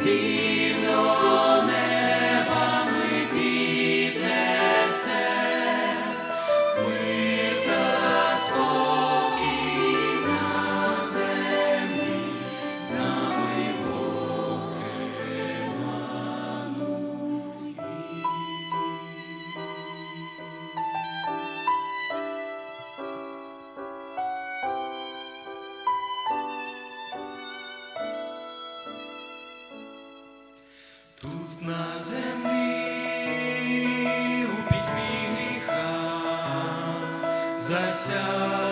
спів Тут на землі у пітьмі гріха засяло